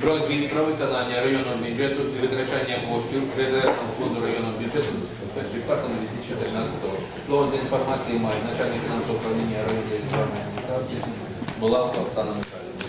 Про звіт про виконання районного бюджету і витрачання коштів резервного фонду районного бюджету перший квартал 2013 року. Слово для інформації має начальник фінансового управління районної державної адміністрації Булавка Оксана Михайлівна.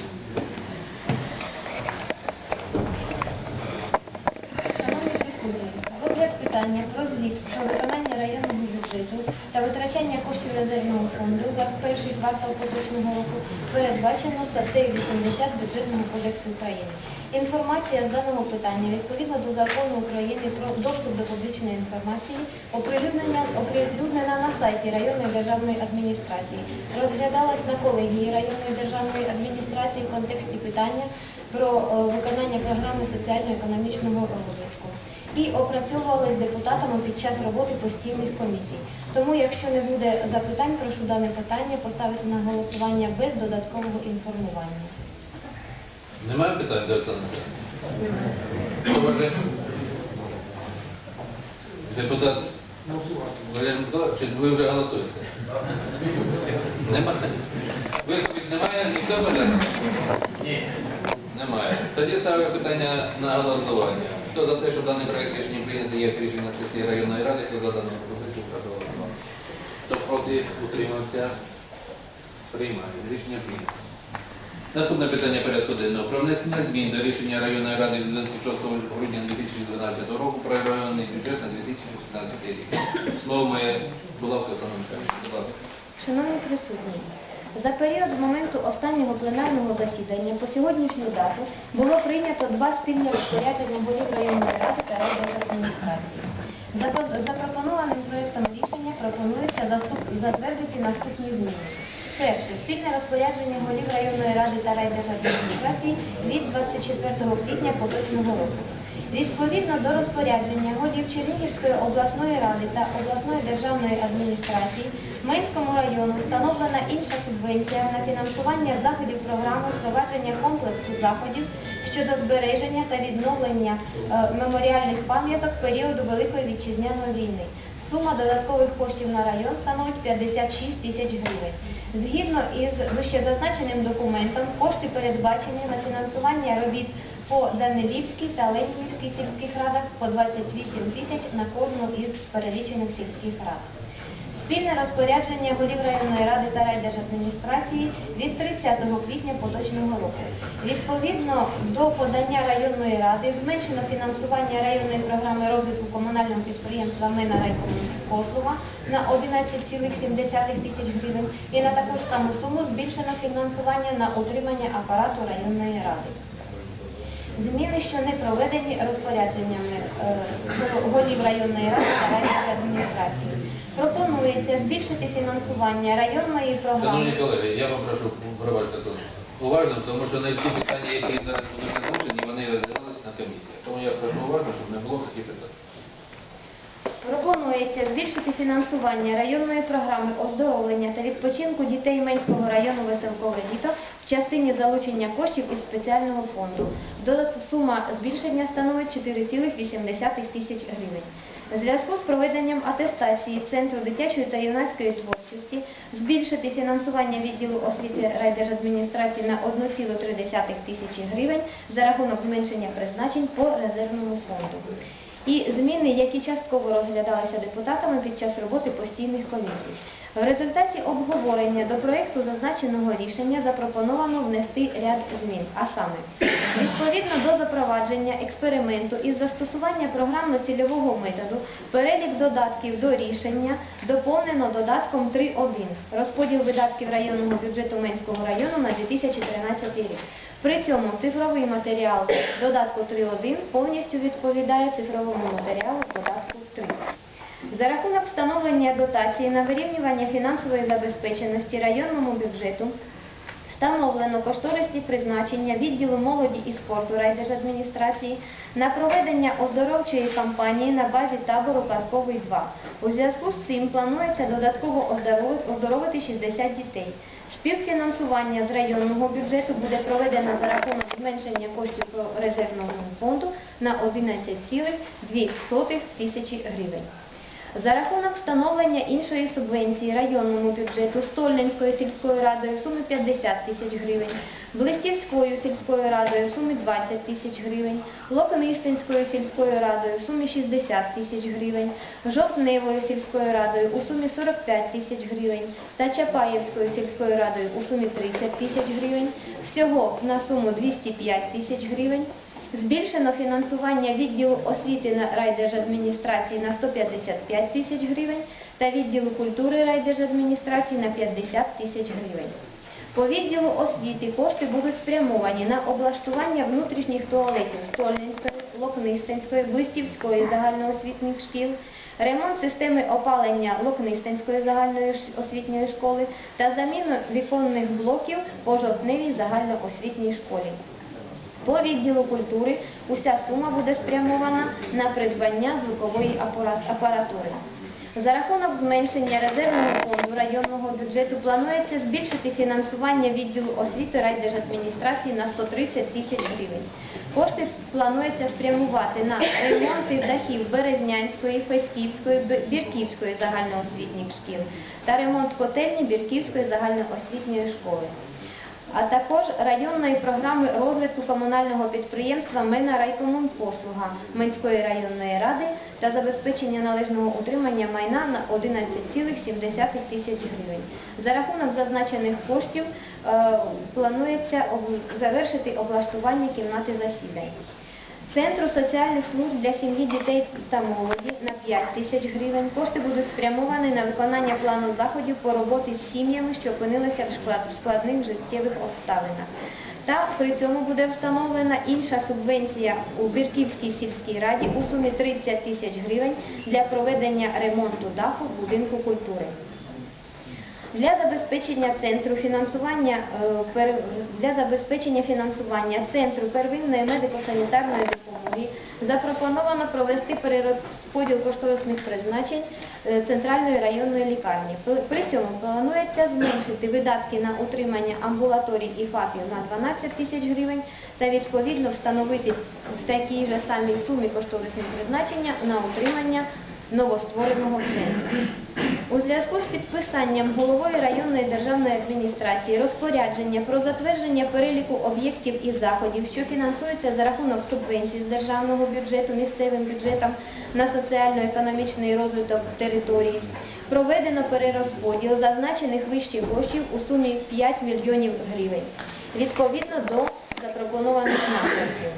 Шановні присутні, розгляд питання про звіт про виконання районного бюджету та витрачання коштів резервного фонду за перший квартал поточного року передбачено статтею 80 Бюджетного кодексу України. Інформація з даного питання відповідно до закону України про доступ до публічної інформації оприлюднена, на сайті районної державної адміністрації, розглядалась на колегії районної державної адміністрації в контексті питання про е, виконання програми соціально-економічного розвитку і опрацьовувалась депутатами під час роботи постійних комісій. Тому, якщо не буде запитань, прошу дане питання поставити на голосування без додаткового інформування. Немає питань до Оксани Михайлівни? Депутат Валерій Миколаївич, ви вже голосуєте? Немає? Немає? Ніхто бажає? Ні. Немає. Тоді ставлю питання на голосування. Хто за те, щоб даний проект рішення прийнятий як рішення сесії районної ради, хто за дану пропозицію, прошу голосувати. Хто проти, утримався, приймає. Рішення прийнято. Наступне питання порядку денного. Про внесення змін до рішення районної ради від 26 грудня 2012 року про районний бюджет на 2016 рік. Слово має Булавка Оксана ласка. Шановні присутні, за період з моменту останнього пленарного засідання по сьогоднішню дату було прийнято два спільні розпорядження голів районної ради та райдержадміністрації. Запропонованим проєктом рішення пропонується затвердити наступні зміни. Перше, спільне розпорядження голів районної ради та райдержадміністрації від 24 квітня поточного року. Відповідно до розпорядження голів Чернігівської обласної ради та обласної державної адміністрації Менському району встановлена інша субвенція на фінансування заходів програми впровадження комплексу заходів щодо збереження та відновлення е, меморіальних пам'яток періоду Великої вітчизняної війни. Сума додаткових коштів на район становить 56 тисяч гривень. Згідно із вищезазначеним документом, кошти передбачені на фінансування робіт по Данилівській та Ленінівській сільських радах по 28 тисяч на кожну із перелічених сільських рад. Спільне розпорядження голів районної ради та райдержадміністрації від 30 квітня поточного року. Відповідно до подання районної ради зменшено фінансування районної програми розвитку комунального підприємства Мена райкомпослуга на 11,7 тисяч гривень і на таку ж саму суму збільшено фінансування на утримання апарату районної ради. Зміни, що не проведені розпорядженнями е, голів районної ради та райдержадміністрації. Пропонується збільшити фінансування районної Шановні програми. колеги, я вам прошу пробачте це уважно, тому що не всі питання, які зараз будуть озвучені, вони розглядалися на комісії. Тому я прошу уважно, щоб не було таких питань. Пропонується збільшити фінансування районної програми оздоровлення та відпочинку дітей Менського району Веселкове літо в частині залучення коштів із спеціального фонду. Додат сума збільшення становить 4,8 тисяч гривень. У зв'язку з проведенням атестації Центру дитячої та юнацької творчості збільшити фінансування відділу освіти райдержадміністрації на 1,3 тисячі гривень за рахунок зменшення призначень по резервному фонду. І зміни, які частково розглядалися депутатами під час роботи постійних комісій. В результаті обговорення до проєкту зазначеного рішення запропоновано внести ряд змін, а саме відповідно до запровадження експерименту із застосування програмно-цільового методу перелік додатків до рішення доповнено додатком 3.1 розподіл видатків районного бюджету Менського району на 2013 рік. При цьому цифровий матеріал додатку 3.1 повністю відповідає цифровому матеріалу додатку 3. За рахунок встановлення дотації на вирівнювання фінансової забезпеченості районному бюджету встановлено кошторисні призначення відділу молоді і спорту райдержадміністрації на проведення оздоровчої кампанії на базі табору Казковий 2. У зв'язку з цим планується додатково оздоровити- оздоровити 60 дітей. Співфінансування з районного бюджету буде проведено за рахунок зменшення коштів резервного фонду на 11,2 тисячі гривень. За рахунок встановлення іншої субвенції районному бюджету Стольненською сільською радою в сумі 50 тисяч гривень, Блистівською сільською радою в сумі 20 тисяч гривень, Локонистинською сільською радою в сумі 60 тисяч гривень, Жовтневою сільською радою у сумі 45 тисяч гривень та Чапаєвською сільською радою у сумі 30 тисяч гривень, всього на суму 205 тисяч гривень. Збільшено фінансування відділу освіти на райдержадміністрації на 155 тисяч гривень та відділу культури райдержадміністрації на 50 тисяч гривень. По відділу освіти кошти будуть спрямовані на облаштування внутрішніх туалетів Стольненської, Локнистинської, Блистівської загальноосвітніх шкіл, ремонт системи опалення Локнистинської загальної освітньої школи та заміну віконних блоків по жовтневій загальноосвітній школі. По відділу культури уся сума буде спрямована на придбання звукової апаратури. За рахунок зменшення резервного фонду районного бюджету планується збільшити фінансування відділу освіти райдержадміністрації на 130 тисяч гривень. Кошти планується спрямувати на ремонти дахів Березнянської, Феськівської, Б- Бірківської загальноосвітніх шкіл та ремонт котельні Бірківської загальноосвітньої школи а також районної програми розвитку комунального підприємства Мена райкомунпослуга Менської районної ради та забезпечення належного утримання майна на 11,7 тисяч гривень. За рахунок зазначених коштів е, планується завершити облаштування кімнати засідань. Центру соціальних служб для сім'ї, дітей та молоді на 5 тисяч гривень. Кошти будуть спрямовані на виконання плану заходів по роботі з сім'ями, що опинилися в складних життєвих обставинах. Та при цьому буде встановлена інша субвенція у Бірківській сільській раді у сумі 30 тисяч гривень для проведення ремонту даху будинку культури. Для забезпечення центру фінансування е, для забезпечення фінансування центру первинної медико-санітарної допомоги запропоновано провести перерозподіл кошторисних призначень е, центральної районної лікарні. При- цьому планується зменшити видатки на утримання амбулаторій і ФАПів на 12 тисяч гривень та відповідно встановити в такій же самій сумі кошторисних призначення на утримання новоствореного центру. У зв'язку з підписанням головою районної державної адміністрації розпорядження про затвердження переліку об'єктів і заходів, що фінансуються за рахунок субвенцій з державного бюджету місцевим бюджетам на соціально-економічний розвиток території, проведено перерозподіл зазначених вище коштів у сумі 5 мільйонів гривень, відповідно до запропонованих напрямків.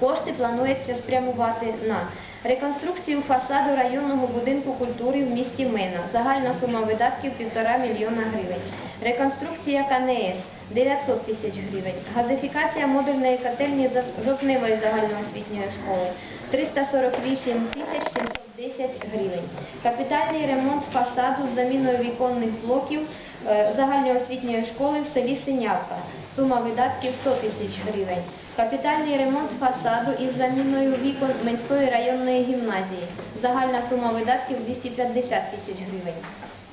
Кошти планується спрямувати на реконструкцію фасаду районного будинку культури в місті Мина. Загальна сума видатків 1,5 мільйона гривень. Реконструкція КНС 900 тисяч гривень. Газифікація модульної котельні жовтневої загальноосвітньої школи 348 тисяч 710 гривень. Капітальний ремонт фасаду з заміною віконних блоків е, загальноосвітньої школи в селі Синявка. Сума видатків 100 тисяч гривень. Капітальний ремонт фасаду із заміною вікон Менської районної гімназії. Загальна сума видатків 250 тисяч гривень.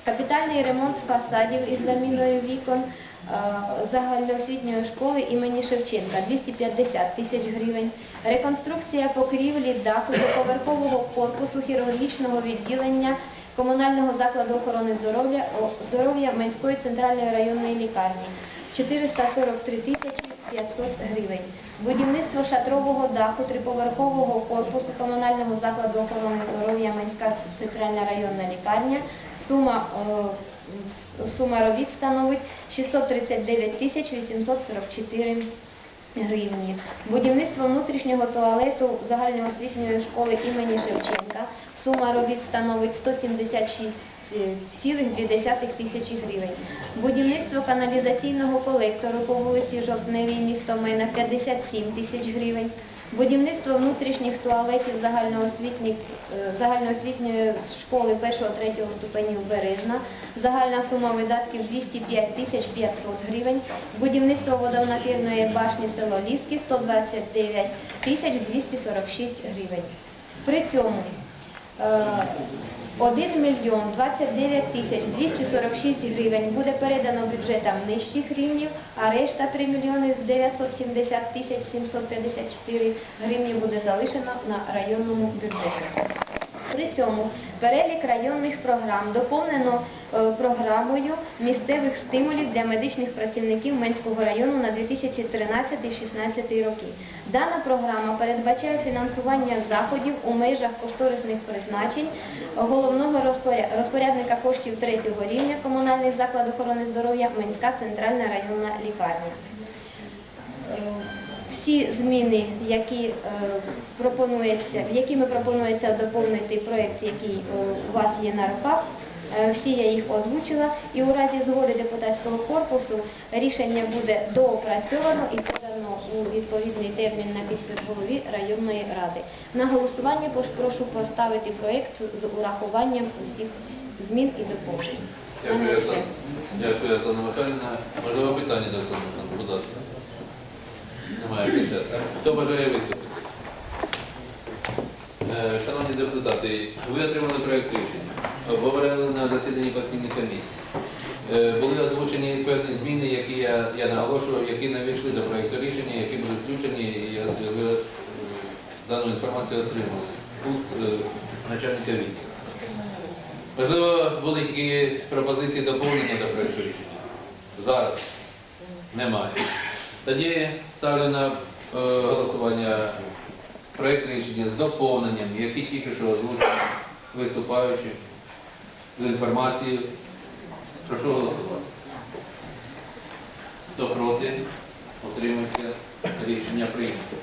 Капітальний ремонт фасадів із заміною вікон е, загальноосвітньої школи імені Шевченка 250 тисяч гривень. Реконструкція покрівлі даху поверхового корпусу хірургічного відділення комунального закладу охорони здоров'я о, здоров'я Менської центральної районної лікарні 443 тисячі 500 гривень. Будівництво шатрового даху триповерхового корпусу комунального закладу охорони здоров'я Менська центральна районна лікарня. Сума, е, сума робіт становить 639 тисяч 844 гривні. Будівництво внутрішнього туалету загальноосвітньої школи імені Шевченка. Сума робіт становить 176 1,2 тисячі гривень. Будівництво каналізаційного колектору по вулиці Жовтневій, місто Мина 57 тисяч гривень. Будівництво внутрішніх туалетів е, загальноосвітньої школи 1-3 ступенів Бережна. Загальна сума видатків 205 тисяч 500 гривень. Будівництво водонапірної башні село Ліски 129 тисяч 246 гривень. При цьому е, 1 мільйон 29 тисяч 246 гривень буде передано бюджетам нижчих рівнів, а решта 3 мільйони 970 тисяч 754 гривні буде залишено на районному бюджеті. При цьому перелік районних програм доповнено е, програмою місцевих стимулів для медичних працівників Менського району на 2013-2016 роки. Дана програма передбачає фінансування заходів у межах кошторисних призначень головного розпорядника коштів третього рівня комунальних закладів охорони здоров'я Менська центральна районна лікарня. Всі зміни, які е, пропонується, якими пропонується доповнити проєкт, який е, у вас є на руках, е, всі я їх озвучила, і у разі згоди депутатського корпусу рішення буде доопрацьовано і подано у відповідний термін на підпис голові районної ради. На голосування прошу поставити проєкт з урахуванням усіх змін і доповнень. Дякую. Оксана. Михайлівна. Можливо, питання до Михайлівни, будь ласка. Немає питань. Хто бажає виступити? Е, Шановні депутати, ви отримали проєкт рішення, обговорили на засіданні постійної комісії. Е, Були озвучені певні зміни, які я, я наголошував, які не війшли до проєкту рішення, які будуть включені, і я- ви е, дану інформацію отримали з е, начальника відділу. Можливо, були які пропозиції доповнення до проєкту рішення? Зараз немає. Тоді ставлю на е, голосування проєкт рішення з доповненням, які тільки що озвучені виступаючи з інформацією. Прошу голосувати. Хто проти? отримується Рішення прийнято.